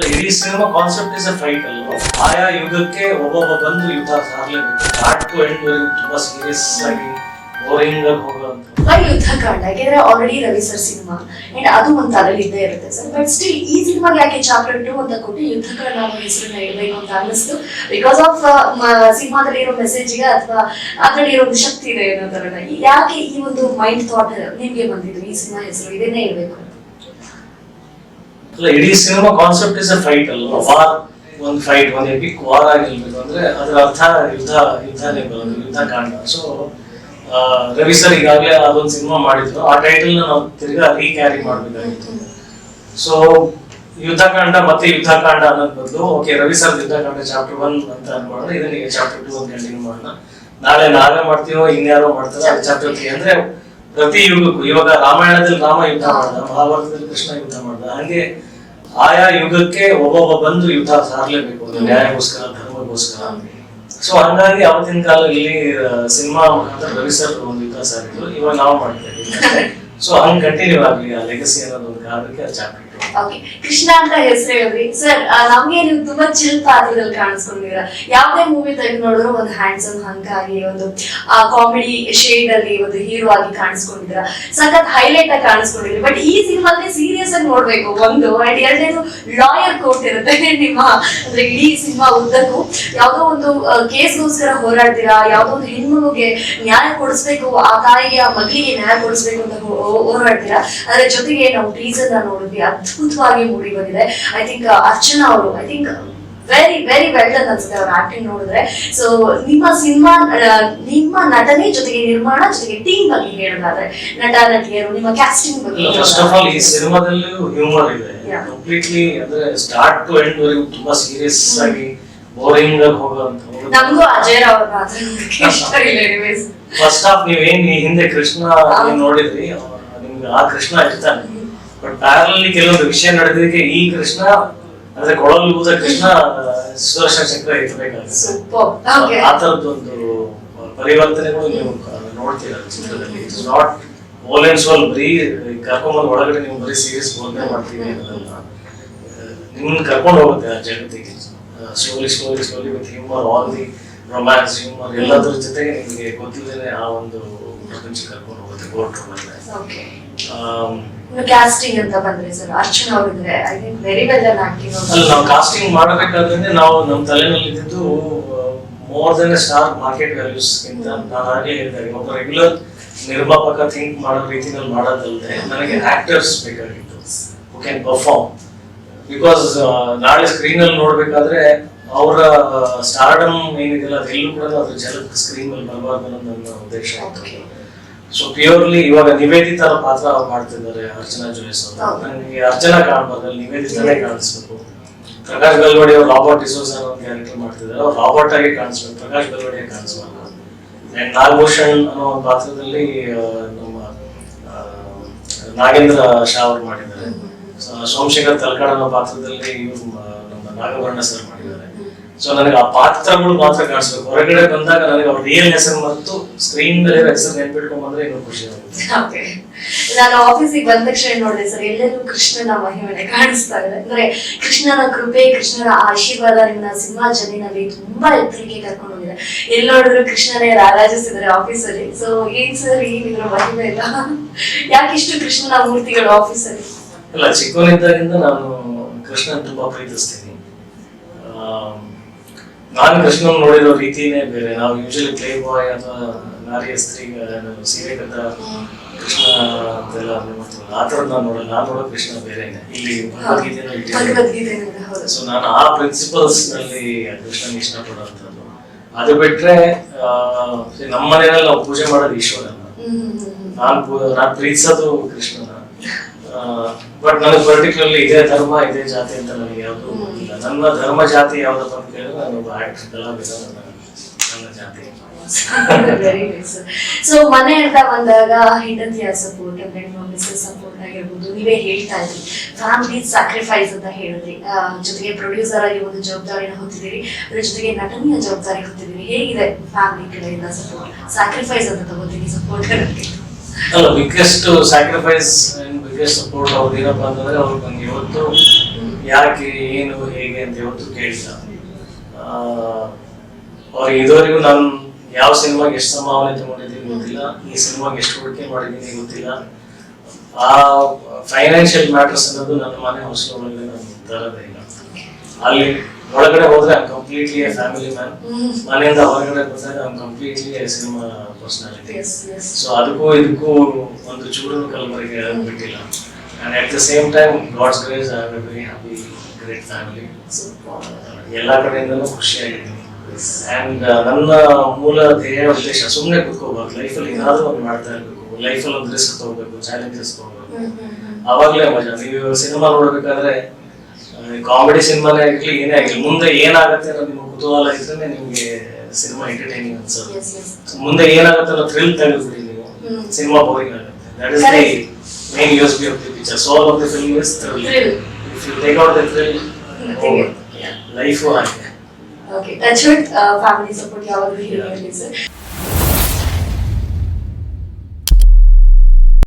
Cinema concept is a fight ಅಲ್ವಾ ಆಯಾ ಯುಗಕ್ಕೆ ಒಬ್ಬೊಬ್ಬ ಬಂದು ಯುದ್ಧ ಸಾರ್ಲೇಬೇಕು ಸ್ಟಾರ್ಟ್ ಟು ಎಂಡ್ ವರೆಗೂ ತುಂಬಾ ಸೀರಿಯಸ್ ಆಗಿ ಬೋರಿಂಗ್ ಆಗಿ ಹೋಗುವಂತ. ಆ ಯುದ್ಧ ಕಾಂಡ, ಯಾಕೆಂದ್ರೆ already Ravi sir cinema and ಅದು ಒಂದು ತಲೆಯಲ್ಲಿ ಇದ್ದೇ ಇರುತ್ತೆ ಸರ್ ಬಟ್ ಸ್ಟಿಲ್ ಈ ಸಿನಿಮಾಗೆ ಯಾಕೆ ಚಾಪ್ಟರ್ ಟು ಅಂತ ಕೊಟ್ಟು ಯುದ್ಧಕಾಂಡ ಅನ್ನೋ ಹೆಸರನ್ನ ಇಡಬೇಕು ಅಂತ ಅನ್ನಿಸ್ತು? ಬಿಕಾಸ್ ಆಫ್ ಸಿನಿಮಾದಲ್ಲಿ ಇರೋ ಮೆಸೇಜ್ಗೆ ಅಥವಾ ಅದ್ರಲ್ಲಿ ಇರೋ ಶಕ್ತಿ ಇದೆ ಅನ್ನೋ ತರ ಯಾಕೆ ಈ ಒಂದು ಮೈಂಡ್ ಥಾಟ್ ನಿಮ್ಗೆ ಬಂದಿದ್ದು? ಈ ಸಿನಿಮಾ ಹೆಸರು ಇದನ್ನೇ ಇರಬೇಕು ಇಡೀ cinema concept is a fight ಅಲ್ವಾ ವಾರ್ ಒಂದು ಫೈಟ್ ಒಂದು ಎಪಿಕ್ ವಾರ್ ಆಗಿರ್ಬೇಕು ಅಂದ್ರೆ ಅದರ ಅರ್ಥ ಯುದ್ಧ ಯುದ್ಧನೇ ಬರೋದು ಯುದ್ಧ ಸೊ ರವಿ ಸರ್ ಈಗಾಗಲೇ ಅದೊಂದು ಸಿನಿಮಾ ಮಾಡಿದ್ರು. ಆ ಟೈಟಲ್ ನಾವು ತಿರ್ಗಾ ರೀಕ್ಯಾರಿ ಮಾಡ್ಬೇಕಾಗಿತ್ತು. ಸೊ ಯುದ್ಧಕಾಂಡ ಮತ್ತೆ ಯುದ್ಧಕಾಂಡ ಅನ್ನೋದ್ ಬದಲು okay Ravi sir Yuddhakanda chapter one ಅಂತ ಅನ್ಕೊಂಡ್ರೆ ಇದನ್ನ ಚಾಪ್ಟರ್ ಟೂ ಅಂತ ಕಂಟಿನ್ಯೂ ಮಾಡೋಣ. ನಾಳೆ ನಾವೇ ಮಾಡ್ತೀವೋ, ಇನ್ಯಾರೋ ಮಾಡ್ತಾರೆ ಚಾಪ್ಟರ್ ತ್ರೀ ಅಂದ್ರೆ ಪ್ರತಿ ಯುಗಕ್ಕೂ ಇವಾಗ ರಾಮಾಯಣದಲ್ಲಿ ರಾಮ ಯುದ್ಧ ಮಾಡ್ದ, ಮಹಾಭಾರತದಲ್ಲಿ ಕೃಷ್ಣ ಯುದ್ಧ ಮಾಡ್ದ, ಹಾಗೆ ಆಯಾ ಯುಗಕ್ಕೆ ಒಬ್ಬೊಬ್ಬ ಬಂದು ಯುದ್ಧ ಸಾರ್ಲೇಬೇಕು ನ್ಯಾಯಗೋಸ್ಕರ ನ್ಯಾಯಕ್ಕೋಸ್ಕರ, ಧರ್ಮಕ್ಕೋಸ್ಕರ ಸೊ ಹಂಗಾಗಿ ಅವತ್ತಿನ ಕಾಲದಲ್ಲಿ ಸಿನಿಮಾ ಮುಖಾಂತರ ರವಿ ಸರ್ ಒಂದು ಯುದ್ಧ ಸಾರಿದ್ರು. ಇವಾಗ ನಾವು ಮಾಡ್ತಾ ಇದ್ದೀವಿ. ಸೊ ಹಂಗ್ ಕಂಟಿನ್ಯೂ ಆಗ್ಲಿ, ಆ ಲೆಗಸಿ ಅನ್ನೋದು ಒಂದು ಕಾರಣಕ್ಕೆ ಚಾಪ್ಟರ್ ಓಕೆ. ಕೃಷ್ಣ ಅಂತ ಹೆಸರು ಹೇಳ್ರಿ. ಸರ್ ನಮ್ಗೆ ನೀವು ತುಂಬಾ ಚಿಲ್ ಪಾತ್ರದಲ್ಲಿ ಕಾಣಿಸ್ಕೊಂಡಿರ ಯಾವ್ದೇ ಮೂವಿ ತೆಗೆದು ನೋಡಿದ್ರು ಒಂದು ಹ್ಯಾಂಡ್ಸಮ್ ಹಂಗಾಗಿ ಒಂದು ಕಾಮಿಡಿ ಶೇಡ್ ಅಲ್ಲಿ ಒಂದು ಹೀರೋ ಆಗಿ ಕಾಣಿಸ್ಕೊಂಡಿದ್ರ ಸಖತ್ ಹೈಲೈಟ್ ಆಗಿ ಕಾಣಿಸ್ಕೊಂಡಿದ್ರಿ ಬಟ್ ಈ ಸಿನಿಮಾದಲ್ಲಿ ಸೀರಿಯಸ್ ಆಗಿ ನೋಡ್ಬೇಕು. ಒಂದು ಅಂಡ್ ಎರಡನೇದು ಲಾಯರ್ ಕೋರ್ಟ್ ಇರುತ್ತೆ ನಿಮ್ಮ, ಅಂದ್ರೆ ಇಡೀ ಸಿನಿಮಾ ಉದ್ದಕ್ಕೂ. ಯಾವ್ದೋ ಒಂದು ಕೇಸ್ಗೋಸ್ಕರ ಹೋರಾಡ್ತೀರಾ. ಯಾವ್ದೋ ಒಂದು ಹೆಣ್ಮಗುಗೆ ನ್ಯಾಯ ಕೊಡಿಸ್ಬೇಕು, ಆ ತಾಯಿಗೆ, ಆ ಮಗಳಿಗೆ ನ್ಯಾಯ ಕೊಡಿಸ್ಬೇಕು ಅಂತ ಹೋರಾಡ್ತೀರಾ. ಅದ್ರ ಜೊತೆಗೆ ನಾವು ಟೀಸರ್ ನೋಡಿದ್ವಿ ಅದ್ಭುತವಾಗಿ ಮೂಡಿ ಬಂದಿದೆ. ಐ ಥಿಂಕ್ ಅರ್ಚನಾ ಅವರು I think very very well done ಅನ್ಸುತ್ತೆ ಅವ್ರ ಆಕ್ಟಿಂಗ್ ನೋಡಿದ್ರೆ. ಸೊ ನಿಮ್ಮ ಸಿನಿಮಾ ನಿಮ್ಮ ನಟನೆ ಜೊತೆಗೆ ನಿರ್ಮಾಣ ಜೊತೆಗೆ ಟೀಮ್ ಬಗ್ಗೆ ಹೇಳೋದಾದ್ರೆ ನಟ ನಟಿಯರು ನಿಮ್ಮ ಕ್ಯಾಸ್ಟಿಂಗ್ ಬಗ್ಗೆ ಫಸ್ಟ್ ಆಫ್ ಆಲ್ ಈ ಸಿನಿಮಾದಲ್ಲೂ ಹ್ಯೂಮರ್ ಇದೆ. ಕಂಪ್ಲೀಟ್ಲಿ ಅಂದ್ರೆ ಸ್ಟಾರ್ಟ್ ಟು ಎಂಡ್ ವರೆಗೂ ತುಂಬಾ ಸೀರಿಯಸ್ ಆಗಿ ಬೋರಿಂಗ್ ಆಗಿ ಹೋಗುವಂತ ನಮಗೂ ಅಜಯ್ anyways. ಫಸ್ಟ್ ಆಫ್ ನೀವೇನ್ ಹಿಂದೆ ಕೃಷ್ಣ ನೋಡಿದ್ರಿ ನಿಮ್ಗೆ ಆ ಕೃಷ್ಣ ಇರ್ತಾನೆ ಬಟ್ ಪ್ಯಾರಲಲ್ಲಿ ಕೆಲವೊಂದು ವಿಷಯ ನಡೆದಿದ್ದಕ್ಕೆ ಈ ಕೃಷ್ಣ ಅಂದ್ರೆ ಕೊಳಲು ಹೋದ ಕೃಷ್ಣ ಸುದರ್ಶನ ಚಕ್ರ ಇರಬೇಕಾಗುತ್ತೆ. ಆ ತರದೊಂದು ಪರಿವರ್ತನೆಗಳು ನೀವು ನೋಡ್ತೀರಾ ಚಿತ್ರದಲ್ಲಿ. It's not whole and soul ಬರೀ ಕರ್ಕೊಂಬಂದ್ ಒಳಗಡೆ ನೀವು ಬರೀ ಸೀರಿಯಸ್ ಬೋಧನೆ ಮಾಡ್ತೀವಿ ಅನ್ನೋದನ್ನ ನಿಮ್ಮನ್ನ ಕರ್ಕೊಂಡು ಹೋಗುತ್ತೆ ಆ ಜಗತ್ತಿಗೆ. Slowly slowly slowly with humour all the romance humour ಎಲ್ಲದ್ರ ಜೊತೆಗೆ ನಿಮಗೆ ಗೊತ್ತಿಲ್ಲದೇ ಆ ಒಂದು ಪ್ರಪಂಚ ಕರ್ಕೊಂಡು ಹೋಗುತ್ತೆ ಕೋರ್ಟ್ ರೂಮಲ್ಲಿ. ಕ್ಯಾಸ್ಟಿಂಗ್ ಅಂತ ಬಂದ್ರೆ sir Archana ಅವರಿದ್ರೆ I think very well acting ಅಲ್ಲಿ ನಾವು ಕಾಸ್ಟಿಂಗ್ ಮಾಡಬೇಕಾದ್ರೆ ನಾವು ನಮ್ಮ ತಲೆನಲ್ಲಿ ಇದ್ದಿದ್ದು more than star market values ಗಿಂತ ನಾನು ಆಗಲೇ ಹೇಳಿದಾಗ ಒಬ್ಬ ರೆಗ್ಯುಲರ್ ನಿರ್ಮಾಪಕ ಥಿಂಕ್ ಮಾಡೋ ರೀತಿನಲ್ಲಿ ಮಾಡೋದಲ್ಲದೆ ನನಗೆ ಆಕ್ಟರ್ಸ್ ಬೇಕಾಗಿತ್ತು. ಹು ಕ್ಯಾನ್ ಪರ್ಫಾರ್ಮ್ ಬಿಕಾಸ್ ನಾಳೆ ಸ್ಕ್ರೀನ್ ಅಲ್ಲಿ ನೋಡ್ಬೇಕಾದ್ರೆ ಅವರ ಸ್ಟಾರ್ಡಮ್ ಏನಿದೆಯಲ್ಲ ಅದೆಲ್ಲೂ ಕೂಡ ಅದ್ರ ಜಲಕ್ ಸ್ಕ್ರೀನ್ ಅಲ್ಲಿ ಬರಬಾರ್ದು ಅನ್ನೋದು ನನ್ನ ಉದ್ದೇಶ. ಸೊ ಪ್ಯೂರ್ಲಿ ಇವಾಗ ನಿವೇದಿತರ ಪಾತ್ರ ಅವ್ರು ಮಾಡ್ತಿದ್ದಾರೆ ಅರ್ಚನಾ ಜೋಯಿಸ್ ಅವರು. ನನಗೆ ಅರ್ಚನಾ ಕಾಣಬಾರ್ದಲ್ಲಿ ನಿವೇದಿತನೇ ಕಾಣಿಸ್ಬೇಕು. ಪ್ರಕಾಶ್ ಗಲ್ವಾಡಿ ಅವ್ರು ರಾಬರ್ಟ್ ಡಿಸೋಸ್ ಅನ್ನೋ ಕ್ಯಾರೆಕ್ಟರ್ ಮಾಡ್ತಿದ್ದಾರೆ. ಅವ್ರು ರಾಬರ್ಟ್ ಆಗಿ ಕಾಣಿಸ್ಬೇಕು. ಪ್ರಕಾಶ್ ಗಲ್ವಾಡಿ ಕಾಣಿಸ್ಬೇಕು ಅಂಡ್ ನಾಗಭೂಷಣ್ ಅನ್ನೋ ಒಂದು ಪಾತ್ರದಲ್ಲಿ ನಮ್ಮ ನಾಗೇಂದ್ರ ಶಾ ಅವರು ಮಾಡಿದ್ದಾರೆ. ಸೋಮಶೇಖರ್ ತಲಕಾಡ್ ಅನ್ನೋ ಪಾತ್ರದಲ್ಲಿ ಇವರು ನಮ್ಮ ನಾಗಭರಣ ಸರ್ ಮಾಡಿದ್ದಾರೆ. ಸೊ ನನಗೆ ಆ ಪಾತ್ರಗಳು ಮಾತ್ರ ಕಾಣಿಸ್ಬೇಕು. ಹೊರಗಡೆ ಬಂದಾಗ ನನಗೆ ಅವ್ರ ರಿಯಲ್ ಹೆಸರು ಮತ್ತು ಸ್ಕ್ರೀನ್ ಮೇಲೆ ಹೆಸರು ನೆನ್ಪಿಟ್ಕೊಂಡ್ ಬಂದ್ರೆ ಇನ್ನೂ ಖುಷಿ ಆಗುತ್ತೆ. ನಾನು ಆಫೀಸಿಗೆ ಬಂದ ತಕ್ಷಣ ನೋಡಿದೆ ಸರ್ ಎಲ್ಲೆಲ್ಲೂ ಕೃಷ್ಣನ ಮಹಿಮೆ ಕಾಣಿಸ್ತಾ ಇದೆ. ಅಂದ್ರೆ ಕೃಷ್ಣನ ಕೃಪೆ ಕೃಷ್ಣನ ಆಶೀರ್ವಾದ ನಿಮ್ಮ ಸಿನಿಮಾ ಜನಿನಲ್ಲಿ ತುಂಬಾ ಎತ್ತರಕ್ಕೆ ಕರ್ಕೊಂಡು ಹೋಗಿದೆ. ಎಲ್ಲಿ ನೋಡಿದ್ರು ಕೃಷ್ಣನೇ ರಾರಾಜಿಸಿದ್ರೆ ಆಫೀಸಲ್ಲಿ ಸೊ ಏನ್ ಸರ್ ಏನಿದ್ರ ಮಹಿಮೆ ಇಲ್ಲ ಯಾಕಿಷ್ಟು ಕೃಷ್ಣನ ಮೂರ್ತಿಗಳು ಆಫೀಸಲ್ಲಿ ಅಲ್ಲ ಚಿಕ್ಕವನಿದ್ದಾಗಿಂದ ನಾನು ಕೃಷ್ಣನ ತುಂಬಾ ಪ್ರೀತಿಸ್ತೀನಿ. ನಾನು ಕೃಷ್ಣನ್ ನೋಡಿರೋ ರೀತಿನೇ ಬೇರೆ. ನಾವು ಯೂಶಲಿ ಪ್ಲೇ ಬಾಯ್ ಅಥವಾ ನಾರಿಯ ಸ್ತ್ರೀ ಸೀರೆ ಕಟ್ಟ ಕೃಷ್ಣ ಅಂತೆಲ್ಲ ನೋಡ್ತೀವಲ್ಲ ಆ ಥರದ್ದು ನಾನು ನೋಡಲ್ಲ. ನಾನು ನೋಡೋ ಕೃಷ್ಣ ಬೇರೆನೆ ಇಲ್ಲಿ ಭಗವದ್ಗೀತೆನೂ ಸೊ ನಾನು ಆ ಪ್ರಿನ್ಸಿಪಲ್ಸ್ನಲ್ಲಿ ಕೃಷ್ಣನ್ ಇಷ್ಟಪಡುವಂಥದ್ದು ಅದು ಬಿಟ್ರೆ ನಮ್ಮ ಮನೆಯಲ್ಲಿ ನಾವು ಪೂಜೆ ಮಾಡೋದು ಈಶ್ವರನ. ನಾನು ನಾನು ಪ್ರೀತಿಸೋದು ಕೃಷ್ಣನ. ಬಟ್ ನನಗೆ ಪರ್ಟಿಕ್ಯುಲರ್ಲಿ ಇದೇ ಧರ್ಮ ಇದೇ ಜಾತಿ ಅಂತ ನನಗೆ ಯಾವುದು ನನ್ನ ಧರ್ಮ ಜಾತಿ ಯಾವ್ದಪ್ಪ ಅಂತ ಕೇಳಿದ್ರೆ ನಾನು ಕಲಾವಿದ ನನ್ನ ಜಾತಿ. ವೆರಿ ನೈಸ್ ಸೊ ಮನೆ ಅಂತ ಬಂದಾಗ ಹೆಂಡತಿಯ ಸಪೋರ್ಟ್ ಗಂಡ ಮಿಸ್ಸಸ್ ಸಪೋರ್ಟ್ ಆಗಿರ್ಬೋದು ನೀವೇ ಹೇಳ್ತಾ ಇದ್ರಿ. ಫ್ಯಾಮಿಲಿ ಸ್ಯಾಕ್ರಿಫೈಸ್ ಅಂತ ಹೇಳಿದ್ರಿ. ಜೊತೆಗೆ ಪ್ರೊಡ್ಯೂಸರ್ ಆಗಿ ಒಂದು ಜವಾಬ್ದಾರಿನ ಹೊತ್ತಿದ್ದೀರಿ. ಅದ್ರ ಜೊತೆಗೆ ನಟನೆಯ ಜವಾಬ್ದಾರಿ ಹೊತ್ತಿದ್ದೀರಿ. ಹೇಗಿದೆ ಫ್ಯಾಮಿಲಿ ಕಡೆಯಿಂದ ಸಪೋರ್ಟ್ ಸ್ಯಾಕ್ರಿಫೈಸ್ ಅಂತ ತಗೋತೀನಿ ಸಪೋರ್ಟ್ ಅಲ್ಲ ಬಿಗ್ಗೆಸ್ಟ್ ಸ್ಯಾಕ್ರಿಫೈಸ್ ಬಿಗ್ಗೆಸ್ಟ್ ಸಪೋರ್ಟ್ ಅವ್ರು ಏನಪ್ಪ ಅಂತಂದ್ರೆ ಅವ್ರು ನನಗೆ ಇವತ್ತು ಯಾಕೆ ಏನು ಹೇಗೆ ಅಂತ ಯಾವತ್ತು ಕೇಳಿಲ್ಲ ಅವ್ರಿಗೆ ಇದುವರೆಗೂ ನಾನು ಯಾವ ಸಿನಿಮಾಗೆ ಎಷ್ಟು ಸಂಭಾವನೆ ತಗೊಂಡಿದ್ದೀನಿ ಗೊತ್ತಿಲ್ಲ. ಈ ಸಿನಿಮಾಗೆ ಎಷ್ಟು ಹೂಡಿಕೆ ಮಾಡಿದ್ದೀನಿ ಗೊತ್ತಿಲ್ಲ. ಆ ಫೈನಾನ್ಷಿಯಲ್ ಮ್ಯಾಟರ್ಸ್ ಅನ್ನೋದು ನನ್ನ ಮನೆ ಹೊಸ ಒಳಗೆ ನಾನು ತರೋದೇ ಇಲ್ಲ. ಅಲ್ಲಿ ಒಳಗಡೆ ಹೋದ್ರೆ ಕಂಪ್ಲೀಟ್ಲಿ ಫ್ಯಾಮಿಲಿ ಮ್ಯಾನ್ ಮನೆಯಿಂದ ಹೊರಗಡೆ ಬಂದಾಗ ಕಂಪ್ಲೀಟ್ಲಿ ಸಿನಿಮಾ ಪರ್ಸನಾಲಿಟಿ ಸೊ ಅದಕ್ಕೂ ಇದಕ್ಕೂ ಒಂದು ಚೂರು ಕಲಬರಿಗೆ ಬಿಟ್ಟಿಲ್ಲ. And at the same time God's grace I am very happy great family ಎಲ್ಲ ಕಡೆಯಿಂದಲೂ ಖುಷಿಯಾಗಿದ್ದೀನಿ ಆ್ಯಂಡ್ ನನ್ನ ಮೂಲ ಧ್ಯೇಯ ಉದ್ದೇಶ ಸುಮ್ಮನೆ ಕುತ್ಕೋಬಾರ್ದು. ಲೈಫಲ್ಲಿ ಏನಾದರೂ ಒಂದು ಮಾಡ್ತಾ ಇರಬೇಕು. ಲೈಫಲ್ಲಿ ಒಂದು ರಿಸ್ಕ್ ತಗೋಬೇಕು ಚಾಲೆಂಜಸ್ ತಗೋಬೇಕು. ಅವಾಗಲೇ ಮಜಾ. ನೀವು ಸಿನಿಮಾ ನೋಡಬೇಕಾದ್ರೆ ಕಾಮಿಡಿ ಸಿನಿಮಾನೇ ಆಗಲಿ ಏನೇ ಆಗಲಿ ಮುಂದೆ ಏನಾಗುತ್ತೆ ಅನ್ನೋ ನಿಮ್ಮ ಕುತೂಹಲ ಇದ್ರೆ ನಿಮ್ಗೆ ಸಿನಿಮಾ ಎಂಟರ್ಟೈನಿಂಗ್ ಅನ್ಸೋದು ಮುಂದೆ ಏನಾಗುತ್ತೆ ಅನ್ನೋ ಥ್ರಿಲ್ ತೆಗೆದ್ಬಿಡಿ ನೀವು. ಸಿನಿಮಾ ಬೋರಿಂಗ್ ಆಗುತ್ತೆ. That is the Correct. Main USP of the picture soul of the film is thrill Thrill. If you take out the thrill Nothing. Life ಹಾಗೆ okay touch with family support ಯಾವಾಗಲೂ ಹೀಗೆ ಇರಲಿ sir